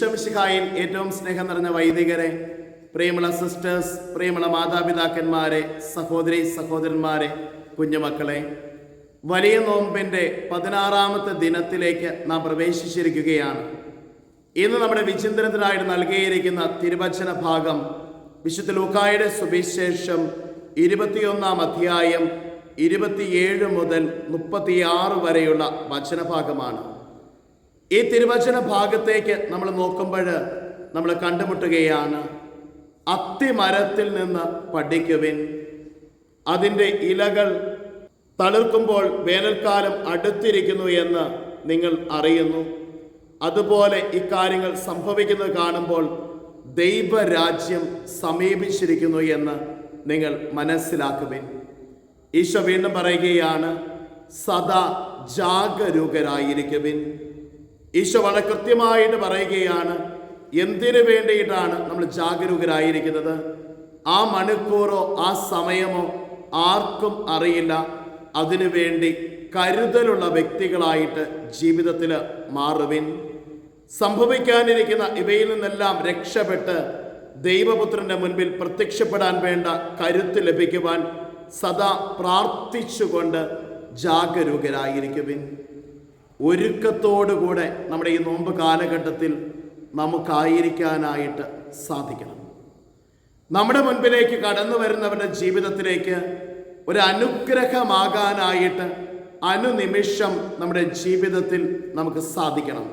ഈശോമിശിഹായിൽ ഏറ്റവും സ്നേഹം നിറഞ്ഞ വൈദികരെ പ്രിയമുള്ള സിസ്റ്റേഴ്സ് പ്രിയമുള്ള മാതാപിതാക്കന്മാരെ സഹോദരി സഹോദരന്മാരെ കുഞ്ഞുമക്കളെ വലിയ നോമ്പിന്റെ പതിനാറാമത്തെ ദിനത്തിലേക്ക് നാം പ്രവേശിച്ചിരിക്കുകയാണ്. ഇന്ന് നമ്മുടെ വിചിന്തനത്തിനായിട്ട് നൽകിയിരിക്കുന്ന തിരുവചന ഭാഗം വിശുദ്ധ ലൂക്കായുടെ സുവിശേഷം ഇരുപത്തിയൊന്നാം അധ്യായം ഇരുപത്തിയേഴ് മുതൽ മുപ്പത്തിയാറ് വരെയുള്ള വചനഭാഗമാണ്. ഈ തിരുവചന ഭാഗത്തേക്ക് നമ്മൾ നോക്കുമ്പോൾ നമ്മൾ കണ്ടുമുട്ടുകയാണ്. അത്തിമരത്തിൽ നിന്ന് പഠിക്കുവിൻ. അതിന്റെ ഇലകൾ തളിർക്കുമ്പോൾ വേനൽക്കാലം അടുത്തിരിക്കുന്നു എന്ന് നിങ്ങൾ അറിയുന്നു. അതുപോലെ ഇക്കാര്യങ്ങൾ സംഭവിക്കുന്നത് കാണുമ്പോൾ ദൈവരാജ്യം സമീപിച്ചിരിക്കുന്നു എന്ന് നിങ്ങൾ മനസ്സിലാക്കുവിൻ. ഈശോ വീണ്ടും പറയുകയാണ് സദാ ജാഗരൂകരായിരിക്കുവിൻ. ഈശോ വളരെ കൃത്യമായിട്ട് പറയുകയാണ് എന്തിനു വേണ്ടിയിട്ടാണ് നമ്മൾ ജാഗരൂകരായിരിക്കുന്നത്? ആ മണിക്കൂറോ ആ സമയമോ ആർക്കും അറിയില്ല. അതിനു വേണ്ടി കരുതലുള്ള വ്യക്തികളായിട്ട് ജീവിതത്തിൽ മാറുവിൻ. സംഭവിക്കാനിരിക്കുന്ന ഇവയിൽ നിന്നെല്ലാം രക്ഷപ്പെട്ട് ദൈവപുത്രന്റെ മുൻപിൽ പ്രത്യക്ഷപ്പെടാൻ വേണ്ട കരുത്ത് ലഭിക്കുവാൻ സദാ പ്രാർത്ഥിച്ചുകൊണ്ട് ജാഗരൂകരായിരിക്കുവിൻ. ഒരുക്കത്തോടുകൂടെ നമ്മുടെ ഈ നോമ്പ് കാലഘട്ടത്തിൽ നമുക്കായിരിക്കാനായിട്ട് സാധിക്കണം. നമ്മുടെ മുൻപിലേക്ക് കടന്നു വരുന്നവരുടെ ജീവിതത്തിലേക്ക് ഒരു അനുഗ്രഹമാകാനായിട്ട് അനുനിമിഷം നമ്മുടെ ജീവിതത്തിൽ നമുക്ക് സാധിക്കണം.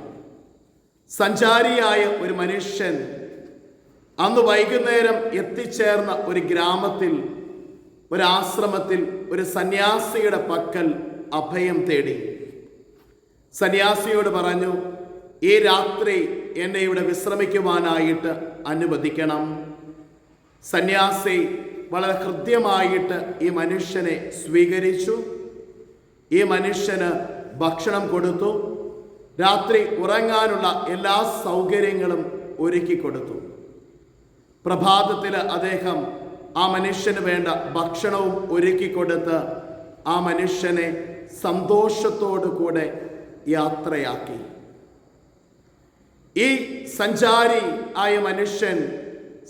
സഞ്ചാരിയായ ഒരു മനുഷ്യൻ അന്ന് വൈകുന്നേരം എത്തിച്ചേർന്ന ഒരു ഗ്രാമത്തിൽ ഒരു ആശ്രമത്തിൽ ഒരു സന്യാസിയുടെ പക്കൽ അഭയം തേടി. സന്യാസിയോട് പറഞ്ഞു ഈ രാത്രി എന്നെ ഇവിടെ വിശ്രമിക്കുവാനായിട്ട് അനുവദിക്കണം. സന്യാസി വളരെ ഹൃദ്യമായിട്ട് ഈ മനുഷ്യനെ സ്വീകരിച്ചു. ഈ മനുഷ്യന് ഭക്ഷണം കൊടുത്തു. രാത്രി ഉറങ്ങാനുള്ള എല്ലാ സൗകര്യങ്ങളും ഒരുക്കി കൊടുത്തു. പ്രഭാതത്തിൽ അദ്ദേഹം ആ മനുഷ്യന് വേണ്ട ഭക്ഷണവും ഒരുക്കി കൊടുത്ത് ആ മനുഷ്യനെ സന്തോഷത്തോടു കൂടെ യാത്രയാക്കി. ഈ സഞ്ചാരി ആയ മനുഷ്യൻ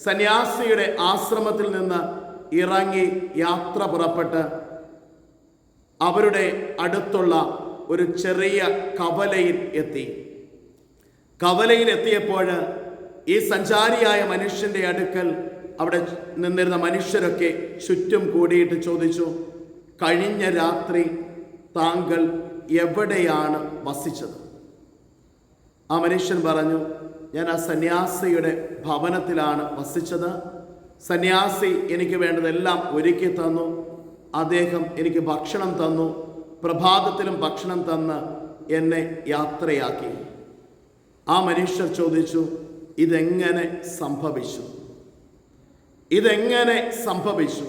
സന്യാസിയുടെ ആശ്രമത്തിൽ നിന്ന് ഇറങ്ങി യാത്ര പുറപ്പെട്ട് അവരുടെ അടുത്തുള്ള ഒരു ചെറിയ കവലയിൽ എത്തി. കവലയിൽ എത്തിയപ്പോൾ ഈ സഞ്ചാരിയായ മനുഷ്യന്റെ അടുക്കൽ അവിടെ നിന്നിരുന്ന മനുഷ്യരൊക്കെ ചുറ്റും കൂടിയിട്ട് ചോദിച്ചു കഴിഞ്ഞ രാത്രി താങ്കൾ എവിടെയാണ് വസിച്ചത്? ആ മനുഷ്യൻ പറഞ്ഞു ഞാൻ ആ സന്യാസിയുടെ ഭവനത്തിലാണ് വസിച്ചത്. സന്യാസി എനിക്ക് വേണ്ടതെല്ലാം ഒരുക്കി തന്നു. അദ്ദേഹം എനിക്ക് ഭക്ഷണം തന്നു. പ്രഭാതത്തിലും ഭക്ഷണം തന്ന് എന്നെ യാത്രയാക്കി. ആ മനുഷ്യർ ചോദിച്ചു ഇതെങ്ങനെ സംഭവിച്ചു? ഇതെങ്ങനെ സംഭവിച്ചു?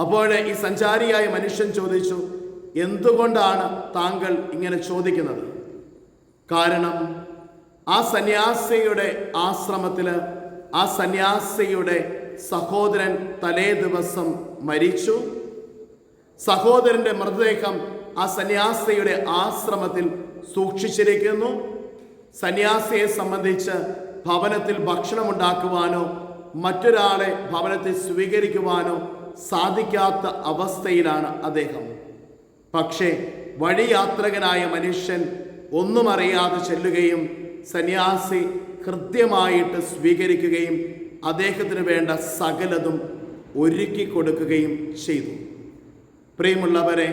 അപ്പോൾ ഈ സഞ്ചാരിയായ മനുഷ്യൻ ചോദിച്ചു എന്തുകൊണ്ടാണ് താങ്കൾ ഇങ്ങനെ ചോദിക്കുന്നത്? കാരണം ആ സന്യാസിയുടെ ആശ്രമത്തിൽ ആ സന്യാസിയുടെ സഹോദരൻ തലേ ദിവസം മരിച്ചു. സഹോദരന്റെ മൃതദേഹം ആ സന്യാസിയുടെ ആശ്രമത്തിൽ സൂക്ഷിച്ചിരിക്കുന്നു. സന്യാസിയെ സംബന്ധിച്ച് ഭവനത്തിൽ ഭക്ഷണം ഉണ്ടാക്കുവാനോ മറ്റൊരാളെ ഭവനത്തിൽ സ്വീകരിക്കുവാനോ സാധിക്കാത്ത അവസ്ഥയിലാണ് അദ്ദേഹം. പക്ഷേ വഴിയാത്രകനായ മനുഷ്യൻ ഒന്നും അറിയാതെ ചെല്ലുകയും സന്യാസി കൃത്യമായിട്ട് സ്വീകരിക്കുകയും അദ്ദേഹത്തിന് വേണ്ട സകലതും ഒരുക്കി കൊടുക്കുകയും ചെയ്തു. പ്രിയമുള്ളവരെ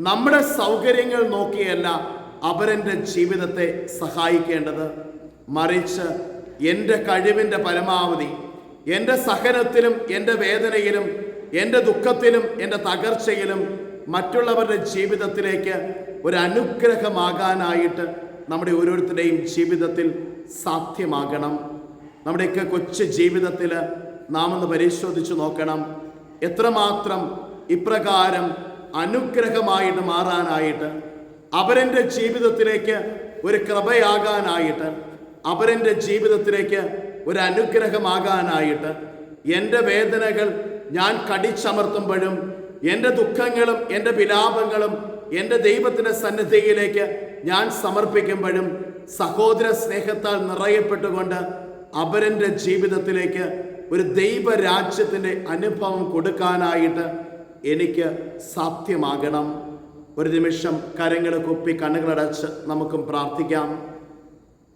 നമ്മുടെ സൗകര്യങ്ങൾ നോക്കിയല്ല അവരെന്റെ ജീവിതത്തെ സഹായിക്കേണ്ടത്. മറിച്ച് എന്റെ കഴിവിന്റെ പരമാവധി എന്റെ സഹനത്തിലും എന്റെ വേദനയിലും എന്റെ ദുഃഖത്തിലും എന്റെ തകർച്ചയിലും മറ്റുള്ളവരുടെ ജീവിതത്തിലേക്ക് ഒരു അനുഗ്രഹമാകാനായിട്ട് നമ്മുടെ ഓരോരുത്തരുടെയും ജീവിതത്തിൽ സാധ്യമാകണം. നമ്മുടെയൊക്കെ കൊച്ചു ജീവിതത്തിൽ നാം ഒന്ന് പരിശോധിച്ച് നോക്കണം. എത്രമാത്രം ഇപ്രകാരം അനുഗ്രഹമായിട്ട് മാറാനായിട്ട് അവരെന്റെ ജീവിതത്തിലേക്ക് ഒരു കൃപയാകാനായിട്ട് അവരെന്റെ ജീവിതത്തിലേക്ക് ഒരു അനുഗ്രഹമാകാനായിട്ട് എന്റെ വേദനകൾ ഞാൻ കടിച്ചമർത്തുമ്പോഴും എന്റെ ദുഃഖങ്ങളും എന്റെ വിലാപങ്ങളും എന്റെ ദൈവത്തിന്റെ സന്നിധിയിലേക്ക് ഞാൻ സമർപ്പിക്കുമ്പോഴും സഹോദര സ്നേഹത്താൽ നിറയപ്പെട്ടുകൊണ്ട് അവരന്റെ ജീവിതത്തിലേക്ക് ഒരു ദൈവരാജ്യത്തിന്റെ അനുഭവം കൊടുക്കാനായിട്ട് എനിക്ക് സാധ്യമാകണം. ഒരു നിമിഷം കരങ്ങൾ കുപ്പി കണ്ണുകളടച്ച് നമുക്കും പ്രാർത്ഥിക്കാം.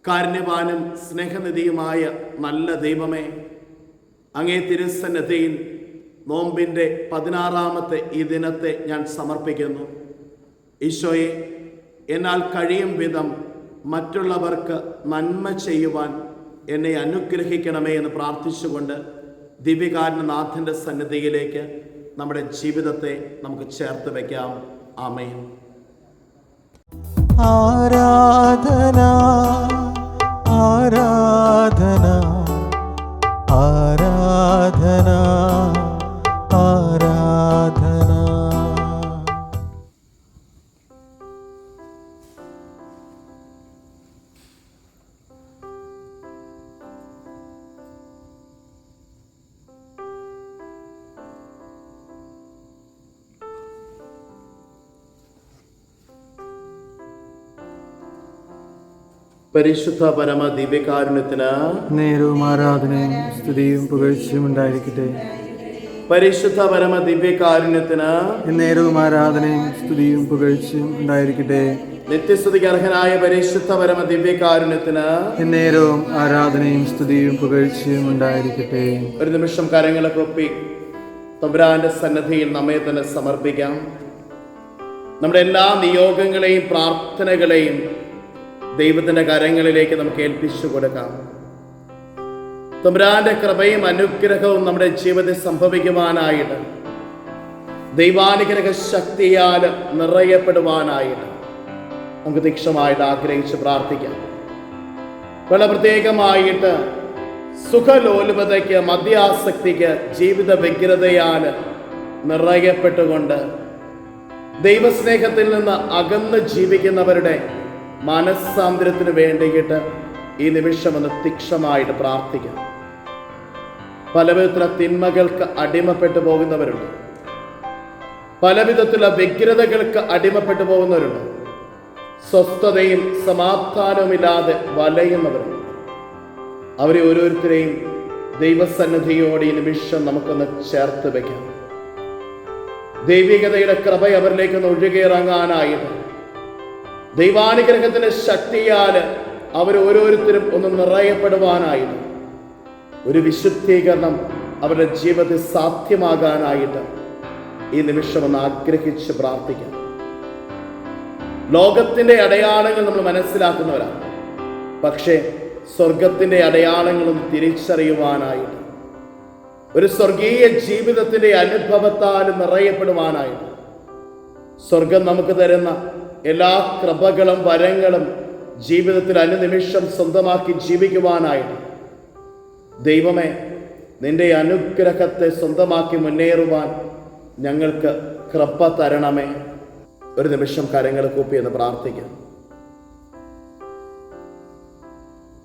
കാരുണ്യവാനും സ്നേഹനിധിയുമായ നല്ല ദൈവമേ അങ്ങേ തിരുസന്നതയിൽ നോമ്പിന്റെ പതിനാറാമത്തെ ഈ ദിനത്തെ ഞാൻ സമർപ്പിക്കുന്നു. ഈശോയെ എന്നാൽ കഴിയും വിധം മറ്റുള്ളവർക്ക് നന്മ ചെയ്യുവാൻ എന്നെ അനുഗ്രഹിക്കണമേ എന്ന് പ്രാർത്ഥിച്ചുകൊണ്ട് ദിവ്യകാരനാഥന്റെ സന്നിധിയിലേക്ക് നമ്മുടെ ജീവിതത്തെ നമുക്ക് ചേർത്ത് വയ്ക്കാം ആരാധന ആരാധന ആരാധന ആരാധന. പരിശുദ്ധ പരമ ദിവ്യകാരുണ്യത്തിന് നേരവും ആരാധനയും സ്തുതിയും പുകഴ്ചയും ഉണ്ടായിരിക്കട്ടെ. പരിശുദ്ധ പരമ ദിവ്യകാരുണ്യത്തിന് നേരവും ആരാധനയും സ്തുതിയും പുകഴ്ചയും ഉണ്ടായിരിക്കട്ടെ. നിത്യസ്തുതിക്ക് അർഹനായ പരിശുദ്ധ പരമ ദിവ്യകാരുണ്യത്തിന് നേരവും ആരാധനയും സ്തുതിയും പുകഴ്ചയും ഉണ്ടായിരിക്കട്ടെ. ഒരു നിമിഷം കരങ്ങളെ കൊപ്പി തമ്പുരാന്റെ സന്നദ്ധിയിൽ നമ്മെ തന്നെ സമർപ്പിക്കാം. നമ്മുടെ എല്ലാ നിയോഗങ്ങളെയും പ്രാർത്ഥനകളെയും ദൈവത്തിന്റെ കരങ്ങളിലേക്ക് നമുക്ക് ഏൽപ്പിച്ചു കൊടുക്കാം. തമ്പുരാന്റെ കൃപയും അനുഗ്രഹവും നമ്മുടെ ജീവിതത്തിൽ സംഭവിക്കുവാനായിട്ട് ദൈവാനുഗ്രഹ ശക്തിയാൽ നിറയപ്പെടുവാനായിട്ട് നമുക്ക് തീക്ഷമായിട്ട് ആഗ്രഹിച്ച് പ്രാർത്ഥിക്കാം. വളരെ പ്രത്യേകമായിട്ട് സുഖലോലുപതയ്ക്ക് മദ്യാസക്തിക്ക് ജീവിത വ്യഗ്രതയാൽ നിറയപ്പെട്ടുകൊണ്ട് ദൈവസ്നേഹത്തിൽ നിന്ന് അകന്ന് ജീവിക്കുന്നവരുടെ മനസ്സാന്തരത്തിന് വേണ്ടിയിട്ട് ഈ നിമിഷം ഒന്ന് തീക്ഷമായിട്ട് പ്രാർത്ഥിക്കാം. പലവിധത്തിലുള്ള തിന്മകൾക്ക് അടിമപ്പെട്ടു പോകുന്നവരുണ്ട്. പലവിധത്തിലുള്ള വ്യഗ്രതകൾക്ക് അടിമപ്പെട്ടു പോകുന്നവരുണ്ട്. സ്വസ്ഥതയും സമാധാനവുമില്ലാതെ വലയുന്നവരുണ്ട്. അവരെ ഓരോരുത്തരെയും ദൈവസന്നിധിയോട് ഈ നിമിഷം നമുക്കൊന്ന് ചേർത്ത് വയ്ക്കാം ദൈവികതയുടെ കൃപ അവരിലേക്ക് ഒന്ന് ഒഴുകിയിറങ്ങാനായിട്ട് ദൈവാനുഗ്രഹത്തിന്റെ ശക്തിയാൽ അവർ ഓരോരുത്തരും ഒന്ന് നിറയപ്പെടുവാനായിട്ട് ഒരു വിശുദ്ധീകരണം അവരുടെ ജീവിതത്തിൽ സാധ്യമാകാനായിട്ട് ഈ നിമിഷം ഒന്ന് ആഗ്രഹിച്ച് പ്രാർത്ഥിക്കാം. ലോകത്തിന്റെ അടയാളങ്ങൾ നമ്മൾ മനസ്സിലാക്കുന്നവരാണ്. പക്ഷേ സ്വർഗത്തിന്റെ അടയാളങ്ങളും തിരിച്ചറിയുവാനായിട്ട് ഒരു സ്വർഗീയ ജീവിതത്തിന്റെ അനുഭവത്താൽ നിറയപ്പെടുവാനായിട്ട് സ്വർഗം നമുക്ക് തരുന്ന എല്ലാ കൃപകളും വരങ്ങളും ജീവിതത്തിൽ അനുനിമിഷം സ്വന്തമാക്കി ജീവിക്കുവാനായിട്ട്. ദൈവമേ നിന്റെ അനുഗ്രഹത്തെ സ്വന്തമാക്കി മുന്നേറുവാൻ ഞങ്ങൾക്ക് കൃപ തരണമേ. ഒരു നിമിഷം കരങ്ങൾ കൂപ്പി എന്ന് പ്രാർത്ഥിക്കാം.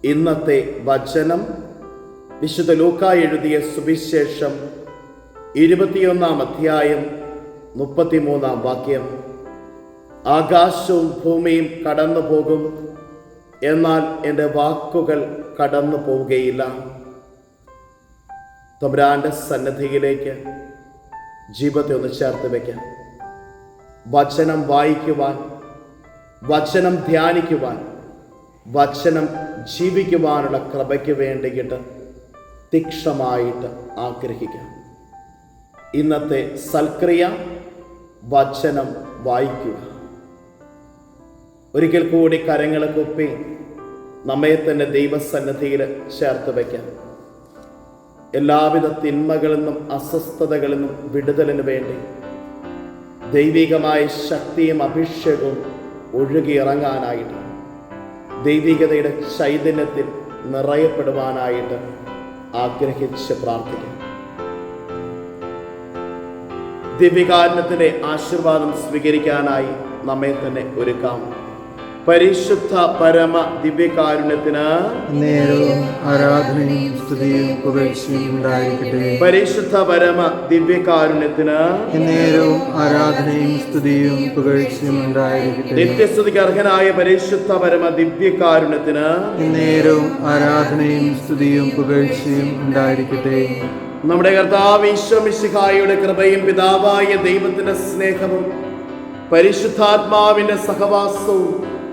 ഇന്നത്തെ വചനം വിശുദ്ധ ലൂക്ക എഴുതിയ സുവിശേഷം ഇരുപത്തിയൊന്നാം അധ്യായം മുപ്പത്തിമൂന്നാം വാക്യം. ആകാശവും ഭൂമിയും കടന്നു പോകും. എന്നാൽ എന്റെ വാക്കുകൾ കടന്നു പോവുകയില്ല. തമ്പുരാന്റെ സന്നദ്ധിയിലേക്ക് ജീവിതത്തെ ഒന്ന് ചേർത്ത് വയ്ക്കാം. വചനം വായിക്കുവാൻ വചനം ധ്യാനിക്കുവാൻ വചനം ജീവിക്കുവാനുള്ള കൃപയ്ക്ക് വേണ്ടിയിട്ട് തീക്ഷമായിട്ട് ആഗ്രഹിക്കാം. ഇന്നത്തെ സൽക്രിയ വചനം വായിക്കുക. ഒരിക്കൽ കൂടി കരങ്ങളെ കുപ്പി നമ്മെ തന്നെ ദൈവസന്നദ്ധിയിൽ ചേർത്ത് വയ്ക്കാം. എല്ലാവിധ തിന്മകളിൽ നിന്നും അസ്വസ്ഥതകളിൽ നിന്നും വിടുതലിന് വേണ്ടി ദൈവികമായ ശക്തിയും അഭിഷേകവും ഒഴുകിയിറങ്ങാനായിട്ട് ദൈവികതയുടെ ചൈതന്യത്തിൽ നിറയപ്പെടുവാനായിട്ട് ആഗ്രഹിച്ച് പ്രാർത്ഥിക്കാം. ദിവ്യകാരണത്തിന്റെ ആശീർവാദം സ്വീകരിക്കാനായി നമ്മെ തന്നെ ഒരുക്കാം. പരിശുദ്ധ പരമ ദിവ്യകാരുണ്യത്തിന് നേരവും ആരാധനയും സ്തുതിയും ഉണ്ടായിരിക്കട്ടെ. പരിശുദ്ധ പരമ ദിവ്യകാരുണ്യത്തിന് നേരവും ആരാധനയും സ്തുതിയും പുകഴ്ചയും ഉണ്ടായിരിക്കട്ടെ. നിത്യസ്തുതിക്ക് അർഹനായ പരിശുദ്ധ പരമ ദിവ്യകാരുണ്യത്തിന് നേരവും ആരാധനയും സ്തുതിയും പുകഴ്ചയും ഉണ്ടായിരിക്കട്ടെ. നമ്മുടെ കർത്താവ് ഈശ്വമിശിഹായുടെ കൃപയും പിതാവായ ദൈവത്തിന്റെ സ്നേഹവും പരിശുദ്ധാത്മാവിന്റെ സഹവാസവും